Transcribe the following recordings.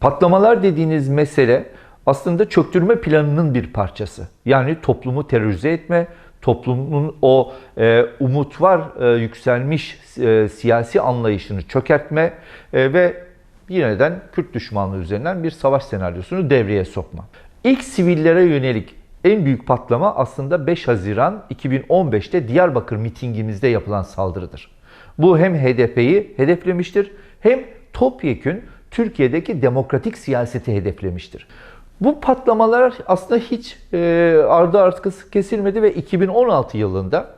Patlamalar dediğiniz mesele aslında çöktürme planının bir parçası. Yani toplumu terörize etme, toplumun o e, umut var e, yükselmiş e, siyasi anlayışını çökertme e, ve yineden Kürt düşmanlığı üzerinden bir savaş senaryosunu devreye sokma. İlk sivillere yönelik en büyük patlama aslında 5 Haziran 2015'te Diyarbakır mitingimizde yapılan saldırıdır. Bu hem HDP'yi hedeflemiştir hem topyekün Türkiye'deki demokratik siyaseti hedeflemiştir. Bu patlamalar aslında hiç e, ardı arkası kesilmedi ve 2016 yılında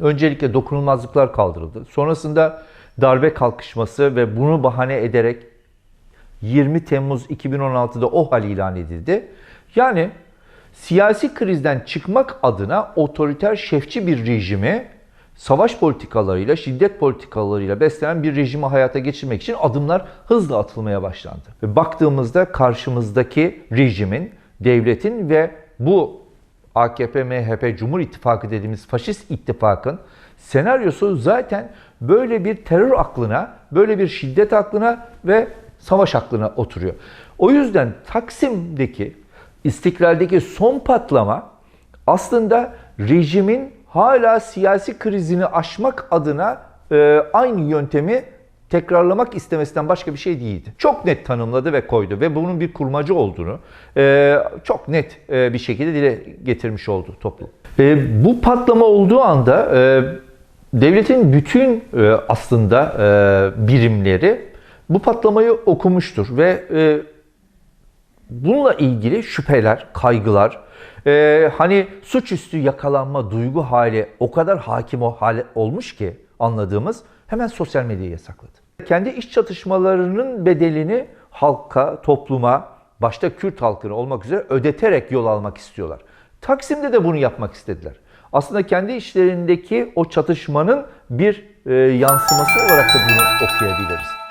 öncelikle dokunulmazlıklar kaldırıldı. Sonrasında darbe kalkışması ve bunu bahane ederek 20 Temmuz 2016'da o hal ilan edildi. Yani siyasi krizden çıkmak adına otoriter şefçi bir rejimi savaş politikalarıyla, şiddet politikalarıyla beslenen bir rejimi hayata geçirmek için adımlar hızla atılmaya başlandı. Ve baktığımızda karşımızdaki rejimin, devletin ve bu AKP, MHP, Cumhur İttifakı dediğimiz faşist ittifakın senaryosu zaten böyle bir terör aklına, böyle bir şiddet aklına ve savaş aklına oturuyor. O yüzden Taksim'deki, İstiklal'deki son patlama aslında rejimin hala siyasi krizini aşmak adına e, aynı yöntemi tekrarlamak istemesinden başka bir şey değildi. Çok net tanımladı ve koydu ve bunun bir kurmacı olduğunu e, çok net e, bir şekilde dile getirmiş oldu toplum. E, bu patlama olduğu anda e, devletin bütün e, aslında e, birimleri bu patlamayı okumuştur ve e, bununla ilgili şüpheler, kaygılar, e, hani suçüstü yakalanma duygu hali o kadar hakim o hale olmuş ki anladığımız hemen sosyal medyayı yasakladı. Kendi iç çatışmalarının bedelini halka, topluma, başta Kürt halkını olmak üzere ödeterek yol almak istiyorlar. Taksim'de de bunu yapmak istediler. Aslında kendi işlerindeki o çatışmanın bir e, yansıması olarak da bunu okuyabiliriz.